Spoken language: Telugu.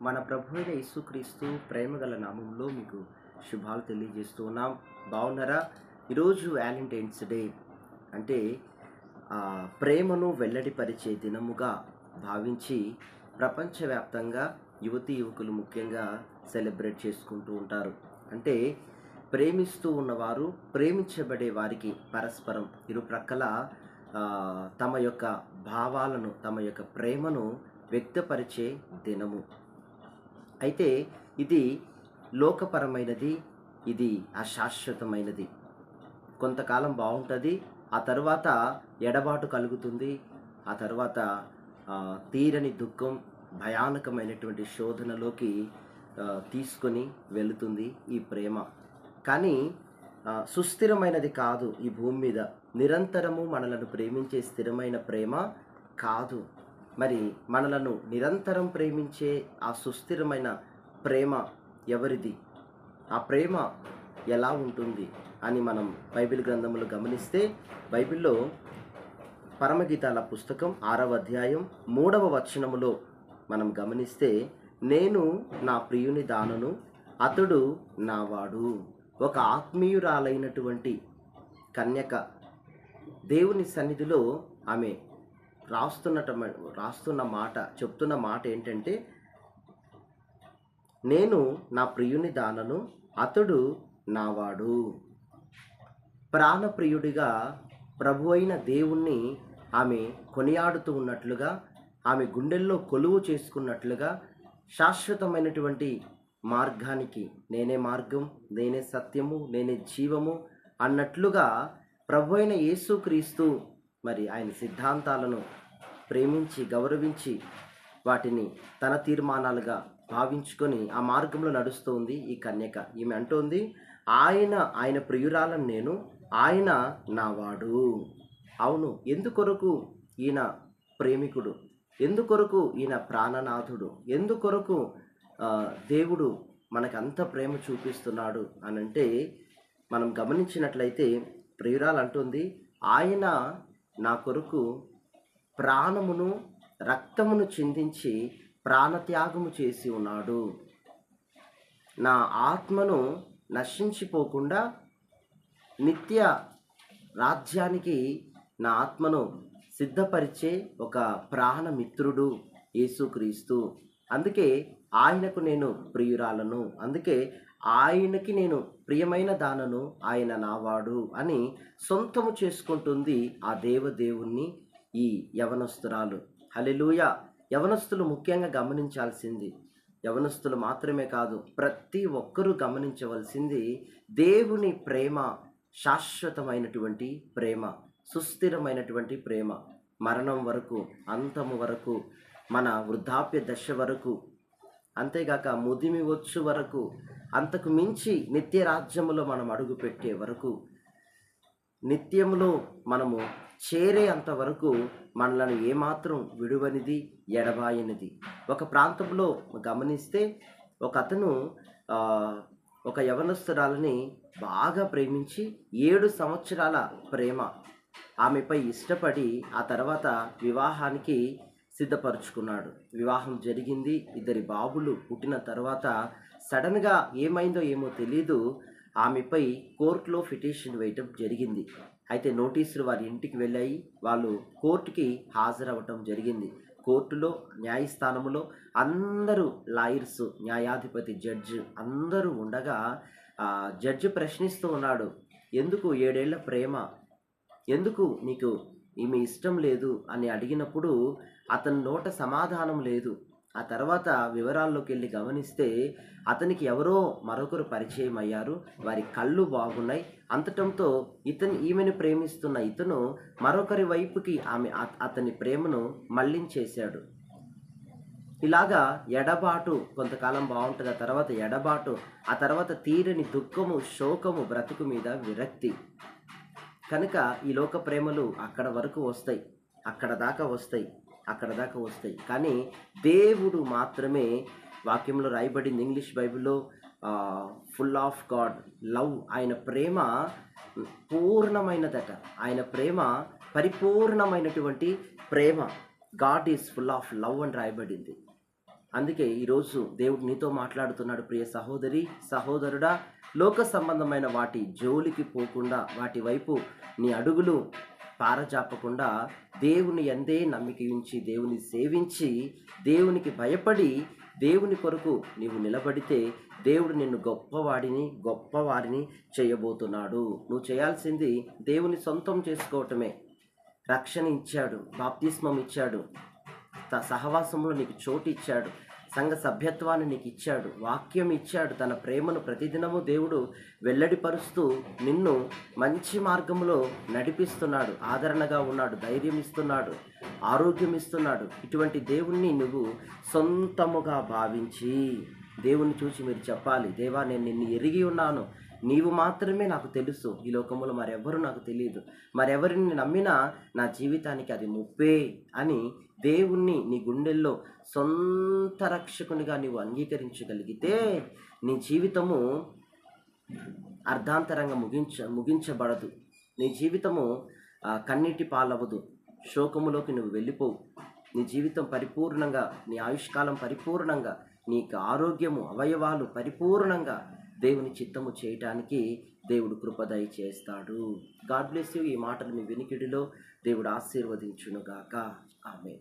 మన ప్రభు అయిన యేసుక్రీస్తు ప్రేమగల నామంలో మీకు శుభాలు తెలియజేస్తూ ఉన్నాం. బాగున్నారా ఈరోజు వ్యాలంటైన్స్ డే. అంటే ప్రేమను వెల్లడిపరిచే దినముగా భావించి ప్రపంచవ్యాప్తంగా యువతి యువకులు ముఖ్యంగా సెలబ్రేట్ చేసుకుంటూ ఉంటారు. అంటే ప్రేమిస్తూ ఉన్నవారు ప్రేమించబడే వారికి పరస్పరం ఇరు ప్రక్కల తమ యొక్క భావాలను తమ యొక్క ప్రేమను వ్యక్తపరిచే దినము. అయితే ఇది లోకపరమైనది ఇది అశాశ్వతమైనది. కొంతకాలం బాగుంటుంది ఆ తర్వాత ఎడబాటు కలుగుతుంది ఆ తర్వాత తీరని దుఃఖం భయానకమైనటువంటి శోధనలోకి తీసుకొని వెళుతుంది ఈ ప్రేమ. కానీ సుస్థిరమైనది కాదు ఈ భూమి మీద. నిరంతరము మనలను ప్రేమించే స్థిరమైన ప్రేమ కాదు. మరి మనలను నిరంతరం ప్రేమించే ఆ సుస్థిరమైన ప్రేమ ఎవరిది? ఆ ప్రేమ ఎలా ఉంటుంది అని మనం బైబిల్ గ్రంథములు గమనిస్తే బైబిల్లో పరమగీతాల పుస్తకం ఆరవ అధ్యాయం మూడవ వచనములో మనం గమనిస్తే నేను నా ప్రియుని దానను అతడు నావాడు. ఒక ఆత్మీయురాలైనటువంటి కన్యక దేవుని సన్నిధిలో ఆమె రాస్తున్నట రాస్తున్న మాట చెప్తున్న మాట ఏంటంటే నేను నా ప్రియుని దానను అతడు నావాడు. ప్రాణప్రియుడిగా ప్రభు అయిన దేవుణ్ణి ఆమె కొనియాడుతూ ఉన్నట్లుగా ఆమె గుండెల్లో కొలువు చేసుకున్నట్లుగా శాశ్వతమైనటువంటి మార్గానికి నేనే మార్గం నేనే సత్యము నేనే జీవము అన్నట్లుగా ప్రభు అయిన యేసుక్రీస్తు మరి ఆయన సిద్ధాంతాలను ప్రేమించి గౌరవించి వాటిని తన తీర్మానాలుగా భావించుకొని ఆ మార్గంలో నడుస్తోంది ఈ కన్యక. ఈమె అంటోంది ఆయన ఆయన ప్రియురాలను నేను ఆయన నావాడు అవును ఎందుకొరకు ఈయన ప్రేమికుడు? ఎందుకొరకు ఈయన ప్రాణనాథుడు? ఎందుకొరకు దేవుడు మనకు అంత ప్రేమ చూపిస్తున్నాడు? అని అంటే మనం గమనించినట్లయితే ప్రియురాలు అంటుంది ఆయన నా కొరకు ప్రాణమును రక్తమును చిందించి ప్రాణత్యాగము చేసి ఉన్నాడు. నా ఆత్మను నశించిపోకుండా నిత్య రాజ్యానికి నా ఆత్మను సిద్ధపరిచే ఒక ప్రాణమిత్రుడు యేసుక్రీస్తు. అందుకే ఆయనకు నేను ప్రియురాలను. అందుకే ఆయనకి నేను ప్రియమైన దానను ఆయన నావాడు అని సొంతము చేసుకుంటుంది ఆ దేవదేవుణ్ణి ఈ యవనస్తురాలు. హలిలూయ యవనస్తులు ముఖ్యంగా గమనించాల్సింది యవనస్తులు మాత్రమే కాదు ప్రతి ఒక్కరూ గమనించవలసింది దేవుని ప్రేమ శాశ్వతమైనటువంటి ప్రేమ సుస్థిరమైనటువంటి ప్రేమ. మరణం వరకు అంతము వరకు మన వృద్ధాప్య దశ వరకు అంతేగాక ముదిమి వచ్చు వరకు అంతకు మించి నిత్య రాజ్యములో మనం అడుగు పెట్టే వరకు నిత్యములో మనము చేరే అంతవరకు మనలను ఏమాత్రం విడువనిది ఎడబాయనిది. ఒక ప్రాంతంలో గమనిస్తే ఒక అతను ఒక యవనస్తురాలని బాగా ప్రేమించి ఏడు సంవత్సరాల ప్రేమ ఆమెపై ఇష్టపడి ఆ తర్వాత వివాహానికి సిద్ధపరుచుకున్నాడు. వివాహం జరిగింది. ఇద్దరి బాబులు పుట్టిన తర్వాత సడన్గా ఏమైందో ఏమో తెలీదు. ఆమెపై కోర్టులో పిటిషన్ వేయటం జరిగింది. అయితే నోటీసులు వారి ఇంటికి వెళ్ళాయి. వాళ్ళు కోర్టుకి హాజరవ్వటం జరిగింది. కోర్టులో న్యాయస్థానంలో అందరూ లాయర్స్ న్యాయాధిపతి జడ్జి అందరూ ఉండగా జడ్జ్ జడ్జి ప్రశ్నిస్తూ ఉన్నాడు. ఎందుకు ఏడేళ్ళ ప్రేమ? ఎందుకు నీకు ఈమె ఇష్టం లేదు? అని అడిగినప్పుడు అతని నోట సమాధానం లేదు. ఆ తర్వాత వివరాల్లోకి వెళ్ళి గమనిస్తే అతనికి ఎవరో మరొకరు పరిచయం అయ్యారు వారి కళ్ళు బాగున్నాయి. అంతటంతో ఇతను ఈమెను ప్రేమిస్తున్న ఇతను మరొకరి వైపుకి ఆమె అత- అతని ప్రేమను మళ్ళించేశాడు. ఇలాగా ఎడబాటు కొంతకాలం బాగుంటుంది. ఆ తర్వాత ఎడబాటు ఆ తర్వాత తీరని దుఃఖము శోకము బ్రతుకు మీద విరక్తి. కనుక ఈ లోక ప్రేమలు అక్కడ వరకు వస్తాయి. అక్కడ దాకా వస్తాయి. అక్కడ దాకా వస్తాయి. కానీ దేవుడు మాత్రమే వాక్యంలో రాయబడింది ఇంగ్లీష్ బైబిల్లో ఫుల్ ఆఫ్ గాడ్ లవ్ ఆయన ప్రేమ పూర్ణమైనదట. ఆయన ప్రేమ పరిపూర్ణమైనటువంటి ప్రేమ. God is full of love అని రాయబడింది. అందుకే ఈరోజు దేవుడు నీతో మాట్లాడుతున్నాడు ప్రియ సహోదరి సహోదరుడా. లోక సంబంధమైన వాటి జోలికి పోకుండా వాటి వైపు నీ అడుగులు పారజాపకుండా దేవుని ఎందే నమ్మిక ఉంచి దేవుని సేవించి దేవునికి భయపడి దేవుని కొరకు నీవు నిలబడితే దేవుడు నిన్ను గొప్పవాడిని గొప్పవారిని చేయబోతున్నాడు. నువ్వు చేయాల్సింది దేవుని సొంతం చేసుకోవటమే. రక్షణ ఇచ్చాడు బాప్తిస్మం ఇచ్చాడు సహవాసంలో నీకు చోటు ఇచ్చాడు. సంఘ సభ్యత్వాన్ని నీకు ఇచ్చాడు వాక్యం ఇచ్చాడు తన ప్రేమను ప్రతిదినము దేవుడు వెల్లడిపరుస్తూ నిన్ను మంచి మార్గంలో నడిపిస్తున్నాడు ఆదరణగా ఉన్నాడు ధైర్యం ఇస్తున్నాడు ఆరోగ్యం ఇస్తున్నాడు. ఇటువంటి దేవుణ్ణి నువ్వు సొంతముగా భావించి దేవుణ్ణి చూసి మీరు చెప్పాలి దేవా నేను నిన్ను ఎరిగి ఉన్నాను నీవు మాత్రమే నాకు తెలుసు. ఈ లోకంలో మరెవరు నాకు తెలియదు మరెవరిని నమ్మినా నా జీవితానికి అది ముప్పే అని దేవుణ్ణి నీ గుండెల్లో సొంత రక్షకునిగా నీవు అంగీకరించగలిగితే నీ జీవితము అర్ధాంతరంగా ముగించ ముగించబడదు. నీ జీవితము కన్నీటి పాలవదు శోకములోకి నువ్వు వెళ్ళిపోవు. నీ జీవితం పరిపూర్ణంగా నీ ఆయుష్కాలం పరిపూర్ణంగా నీకు ఆరోగ్యము అవయవాలు పరిపూర్ణంగా దేవుని చిత్తము చేయటానికి దేవుడు కృపదయ చేస్తాడు గాడ్ బ్లెస్ యూ. ఈ మాటలు మీ వినికిడిలో దేవుడు ఆశీర్వదించునుగాక. ఆమె